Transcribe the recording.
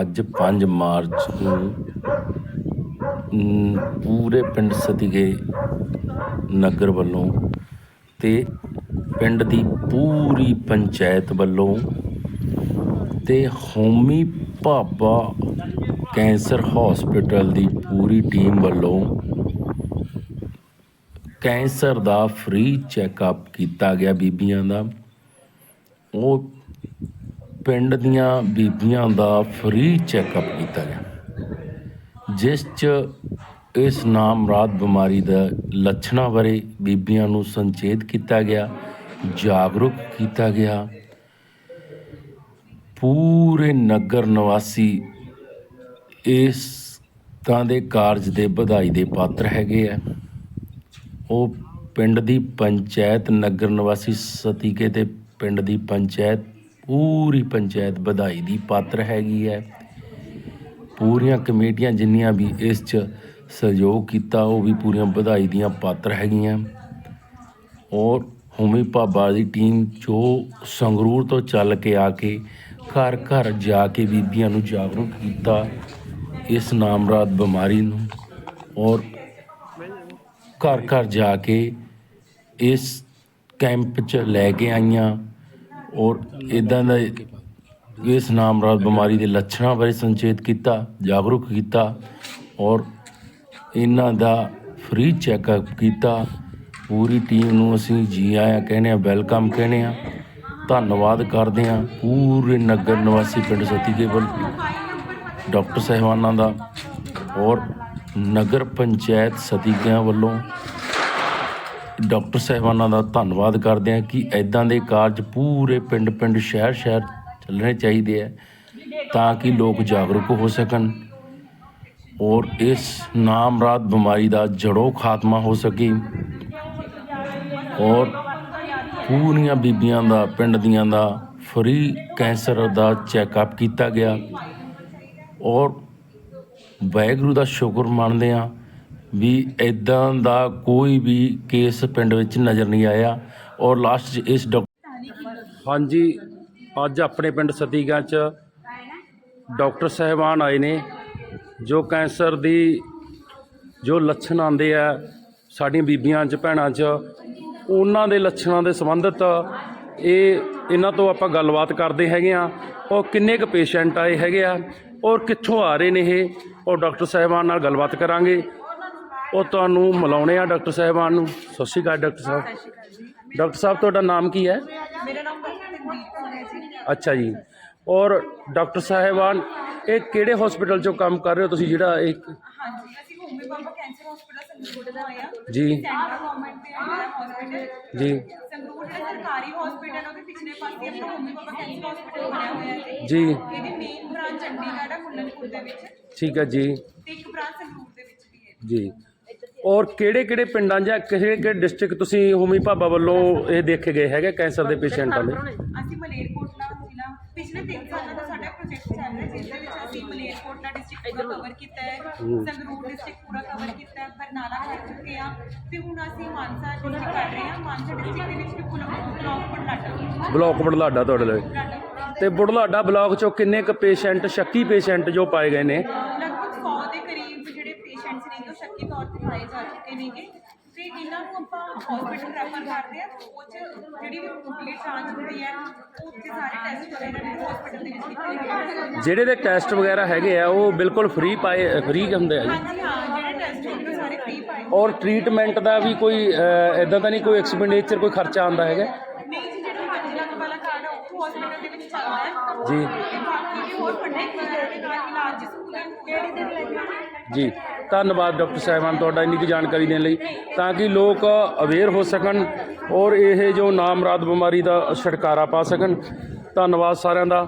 ਅੱਜ ਪੰਜ ਮਾਰਚ ਨੂੰ ਪੂਰੇ ਪਿੰਡ ਸਤੀਗੇ ਨਗਰ ਵੱਲੋਂ ਤੇ ਪਿੰਡ ਦੀ ਪੂਰੀ ਪੰਚਾਇਤ ਵੱਲੋਂ ਤੇ ਹੋਮੀ ਭਾਬਾ ਕੈਂਸਰ ਹਸਪੀਟਲ ਦੀ ਪੂਰੀ ਟੀਮ ਵੱਲੋਂ ਕੈਂਸਰ ਦਾ ਫ੍ਰੀ ਚੈੱਕਅਪ ਕੀਤਾ ਗਿਆ ਬੀਬੀਆਂ ਦਾ। ਉਹ ਪਿੰਡ ਦੀਆਂ ਬੀਬੀਆਂ ਦਾ ਫ੍ਰੀ ਚੈੱਕਅਪ ਕੀਤਾ ਗਿਆ, ਜਿਸ 'ਚ ਇਸ ਨਾਮਰਾਦ ਬਿਮਾਰੀ ਦਾ ਲੱਛਣਾਂ ਬਾਰੇ ਬੀਬੀਆਂ ਨੂੰ ਸੰਚੇਤ ਕੀਤਾ ਗਿਆ, ਜਾਗਰੂਕ ਕੀਤਾ ਗਿਆ। ਪੂਰੇ ਨਗਰ ਨਿਵਾਸੀ ਇਸ ਤਾਂ ਦੇ ਕਾਰਜ ਦੇ ਵਧਾਈ ਦੇ ਪਾਤਰ ਹੈਗੇ ਆ। ਉਹ ਪਿੰਡ ਦੀ ਪੰਚਾਇਤ, ਨਗਰ ਨਿਵਾਸੀ ਸਤੀਕੇ ਤੇ ਪਿੰਡ ਦੀ ਪੰਚਾਇਤ ਪੂਰੀ ਪੰਚਾਇਤ ਵਧਾਈ ਦੀ ਪਾਤਰ ਹੈਗੀ ਹੈ। ਪੂਰੀਆਂ ਕਮੇਟੀਆਂ ਜਿੰਨੀਆਂ ਵੀ ਇਸ 'ਚ ਸਹਿਯੋਗ ਕੀਤਾ, ਉਹ ਵੀ ਪੂਰੀਆਂ ਵਧਾਈ ਦੀਆਂ ਪਾਤਰ ਹੈਗੀਆਂ। ਔਰ ਹੋਮੀ ਭਾਬਾ ਦੀ ਟੀਮ ਜੋ ਸੰਗਰੂਰ ਤੋਂ ਚੱਲ ਕੇ ਆ ਕੇ, ਘਰ ਘਰ ਜਾ ਕੇ ਬੀਬੀਆਂ ਨੂੰ ਜਾਗਰੂਕ ਕੀਤਾ ਇਸ ਨਾਮਰਾਦ ਬਿਮਾਰੀ ਨੂੰ। ਔਰ ਘਰ ਘਰ ਜਾ ਕੇ ਇਸ ਕੈਂਪ 'ਚ ਲੈ ਕੇ ਆਈਆਂ। ਔਰ ਇਦਾਂ ਦਾ ਇਸ ਨਾਮਰਾਦ ਬਿਮਾਰੀ ਦੇ ਲੱਛਣਾਂ ਬਾਰੇ ਸੰਚੇਤ ਕੀਤਾ, ਜਾਗਰੂਕ ਕੀਤਾ ਔਰ ਇਹਨਾਂ ਦਾ ਫ੍ਰੀ ਚੈੱਕਅਪ ਕੀਤਾ। ਪੂਰੀ ਟੀਮ ਨੂੰ ਅਸੀਂ ਜੀ ਆਇਆਂ ਕਹਿੰਦੇ ਆ ਵੈਲਕਮ ਕਹਿੰਦੇ ਆ ਧੰਨਵਾਦ ਕਰਦੇ ਆ ਪੂਰੇ ਨਗਰ ਨਿਵਾਸੀ ਪਿੰਡ ਸਤੀਕੇਵਲ ਡਾਕਟਰ ਸਾਹਿਬਾਨਾਂ ਦਾ ਔਰ ਨਗਰ ਪੰਚਾਇਤ ਸਤੀਕਿਆਂ ਵੱਲੋਂ ਡਾਕਟਰ ਸਾਹਿਬਾਨਾਂ ਦਾ ਧੰਨਵਾਦ ਕਰਦੇ ਹਾਂ ਕਿ ਐਦਾਂ ਦੇ ਕਾਰਜ ਪੂਰੇ ਪਿੰਡ ਪਿੰਡ, ਸ਼ਹਿਰ ਸ਼ਹਿਰ ਚੱਲਣੇ ਚਾਹੀਦੇ ਆ ਤਾਂ ਕਿ ਲੋਕ ਜਾਗਰੂਕ ਹੋ ਸਕਣ ਔਰ ਇਸ ਨਾਮਰਾਦ ਬਿਮਾਰੀ ਦਾ ਜੜੋਂ ਖਾਤਮਾ ਹੋ ਸਕੇ ਔਰ ਪੂਰੀਆਂ ਬੀਬੀਆਂ ਦਾ, ਪਿੰਡ ਦੀਆਂ ਦਾ ਫਰੀ ਕੈਂਸਰ ਦਾ ਚੈੱਕਅਪ ਕੀਤਾ ਗਿਆ ਔਰ ਵਾਹਿਗੁਰੂ ਦਾ ਸ਼ੁਕਰ ਮੰਨਦੇ ਆ ਵੀ ਇਦਾਂ ਦਾ ਕੋਈ ਵੀ ਕੇਸ ਪਿੰਡ ਵਿੱਚ ਨਜ਼ਰ ਨਹੀਂ ਆਇਆ ਔਰ ਲਾਸਟ 'ਚ ਇਸ ਡਾਕਟਰ ਹਾਂਜੀ, ਅੱਜ ਆਪਣੇ ਪਿੰਡ ਸਤੀਗਾਂ 'ਚ ਡਾਕਟਰ ਸਾਹਿਬਾਨ ਆਏ ਨੇ, ਜੋ ਕੈਂਸਰ ਦੀ ਜੋ ਲੱਛਣ ਆਉਂਦੇ ਆ ਸਾਡੀਆਂ ਬੀਬੀਆਂ 'ਚ, ਭੈਣਾਂ 'ਚ, ਉਹਨਾਂ ਦੇ ਲੱਛਣਾਂ ਦੇ ਸੰਬੰਧਿਤ ਇਹ ਇਹਨਾਂ ਤੋਂ ਆਪਾਂ ਗੱਲਬਾਤ ਕਰਦੇ ਹੈਗੇ ਆ, ਉਹ ਕਿੰਨੇ ਕੁ ਪੇਸ਼ੈਂਟ ਆਏ ਹੈਗੇ ਆ ਔਰ ਕਿੱਥੋਂ ਆ ਰਹੇ ਨੇ ਇਹ ਔਰ ਡਾਕਟਰ ਸਾਹਿਬਾਨ ਨਾਲ ਗੱਲਬਾਤ ਕਰਾਂਗੇ। ਉਹ ਤੁਹਾਨੂੰ ਮਿਲਾਉਣੇ ਆ ਡਾਕਟਰ ਸਾਹਿਬਾਨ ਨੂੰ। ਸਤਿ ਸ਼੍ਰੀ ਅਕਾਲ ਡਾਕਟਰ ਸਾਹਿਬ। ਡਾਕਟਰ ਸਾਹਿਬ ਤੁਹਾਡਾ ਨਾਮ ਕੀ ਹੈ? ਮੇਰਾ ਨਾਮ ਤਨਵੀਰ ਕੌਰ ਹੈ ਜੀ। ਅੱਛਾ ਜੀ। ਔਰ ਡਾਕਟਰ ਸਾਹਿਬਾਨ ਇਹ ਕਿਹੜੇ ਹਸਪੀਟਲ 'ਚੋਂ ਕੰਮ ਕਰ ਰਹੇ ਹੋ ਤੁਸੀਂ? ਜਿਹੜਾ ਇੱਕ ਹਾਂਜੀ ਅਸੀਂ ਹੋਮੀ ਬਾਬਾ ਕੈਂਸਰ ਹਸਪੀਟਲ ਸੰਗਰੂਰ ਦਾ ਆਏ ਆ ਜੀ। ਸੈਂਟਰਲ ਗਵਰਨਮੈਂਟ ਦੇ ਹਸਪੀਟਲ ਜੀ। ਸੰਗਰੂਰ ਜਿਹੜਾ ਸਰਕਾਰੀ ਹਸਪੀਟਲ ਉਹਦੇ ਪਿਛਲੇ ਪਾਸੇ ਆਪਣਾ ਹੋਮੀ ਬਾਬਾ ਕੈਂਸਰ ਹਸਪੀਟਲ ਬਣਿਆ ਹੋਇਆ ਹੈ। ਜੀ। ਇਹਦੀ ਮੇਨ ਬ੍ਰਾਂਚ ਚੰਡੀਗੜ੍ਹ ਹੈ ਮੁੱਲਨਪੁਰ ਦੇ ਵਿੱਚ। ਠੀਕ ਹੈ ਜੀ। ਤੇ ਇੱਕ ਬ੍ਰਾਂਚ ਸੰਗਰੂਰ ਦੇ ਵਿੱਚ ਵੀ ਹੈ। ਜੀ। ਔਰ ਕਿਹੜੇ ਕਿਹੜੇ ਪਿੰਡਾਂ ਜਾਂ ਕਿਹੜੇ ਕਿਹੜੇ ਡਿਸਟ੍ਰਿਕਟ ਤੁਸੀਂ ਹੋਮੀ ਭਾਬਾ ਵੱਲੋਂ ਇਹ ਦੇਖੇ ਗਏ ਹੈਗੇ ਕੈਂਸਰ ਦੇ ਪੇਸ਼ੈਂਟਾਂ ਦੇ ਅਸੀਂ ਮਲੇਰਕੋਟਲਾ ਜ਼ਿਲ੍ਹਾ ਪਿਛਲੇ 3 ਸਾਲਾਂ ਦਾ ਸਾਡਾ ਪ੍ਰੋਜੈਕਟ ਚੱਲ ਰਿਹਾ ਜਿਸ ਦੇ ਵਿੱਚ ਅਸੀਂ ਮਲੇਰਕੋਟਲਾ ਡਿਸਟ੍ਰਿਕਟ ਪੂਰਾ ਕਵਰ ਕੀਤਾ ਹੈ ਸੰਗਰੂਰ ਡਿਸਟ੍ਰਿਕਟ ਪੂਰਾ ਕਵਰ ਕੀਤਾ ਹੈ ਬਰਨਾਲਾ ਕਰ ਚੁੱਕੇ ਆ ਤੇ ਹੁਣ ਅਸੀਂ ਮਾਨਸਾ ਡਿਸਟ੍ਰਿਕਟ ਕਰ ਰਹੇ ਹਾਂ ਮਾਨਸਾ ਡਿਸਟ੍ਰਿਕਟ ਦੇ ਵਿੱਚ ਬਲਾਕ ਬੜਲਾਟਾ ਬਲਾਕ ਬੜਲਾਡਾ ਤੁਹਾਡੇ ਲਈ। ਤੇ ਬੜਲਾਡਾ ਬਲਾਕ 'ਚੋਂ ਕਿੰਨੇ ਕੁ ਪੇਸ਼ੈਂਟ ਸ਼ੱਕੀ ਪੇਸ਼ੈਂਟ ਜੋ ਪਾਏ ਗਏ ਨੇ? ਲਗਭਗ 100 ਕਰੀਬ ਜਿਹੜੇ ਪੇਸ਼ੈਂਟਸ ਨੇ ਉਹ ਸ਼ੱਕੀ ਤੌਰ ਤੇ ਪਾਏ ਜਾ ਚੁੱਕੇ ਨੇਗੇ ਤੇ ਇਹਨਾਂ ਨੂੰ ਆਪਾਂ ਹਸਪੀਟਲ ਰੈਫਰ ਕਰਦੇ ਆ ਉਹ 'ਚ ਜਿਹੜੀ ਵੀ ਮੁੱਢਲੀ ਜਾਂਚ ਹੁੰਦੀ ਹੈ ਉਹ ਉੱਥੇ ਸਾਰੇ ਟੈਸਟ ਵਗੈਰਾ ਨੇ ਹਸਪੀਟਲ ਦੇ ਵਿੱਚ ਕੀਤੇ ਜਾਂਦੇ ਜਿਹੜੇ ਦੇ ਟੈਸਟ ਵਗੈਰਾ ਹੈਗੇ ਆ ਉਹ ਬਿਲਕੁਲ ਫ੍ਰੀ ਪਾਏ ਫ੍ਰੀ ਹੁੰਦੇ ਆ ਜੀ। ਹਾਂਜੀ ਹਾਂ ਜਿਹੜੇ ਟੈਸਟ ਹੁੰਦੇ ਨੇ ਸਾਰੇ ਫ੍ਰੀ ਪਾਏ ਔਰ ਟ੍ਰੀਟਮੈਂਟ ਦਾ ਵੀ ਕੋਈ ਇਦਾਂ ਦਾ ਨਹੀਂ ਕੋਈ ਐਕਸਪੈਂਡੀਚਰ ਕੋਈ ਖਰਚਾ ਆਉਂਦਾ ਹੈਗਾ? ਜੀ। ਜੀ, ਧੰਨਵਾਦ ਡਾਕਟਰ ਸਾਹਿਬਾਨ, ਤੁਹਾਡਾ ਇੰਨੀ ਕੁ ਜਾਣਕਾਰੀ ਦੇਣ ਲਈ, ਤਾਂ ਕਿ ਲੋਕ ਅਵੇਅਰ ਹੋ ਸਕਣ ਔਰ ਇਹ ਜੋ ਨਾਮਰਾਦ ਬਿਮਾਰੀ ਦਾ ਛੁਟਕਾਰਾ ਪਾ ਸਕਣ। ਧੰਨਵਾਦ ਸਾਰਿਆਂ ਦਾ।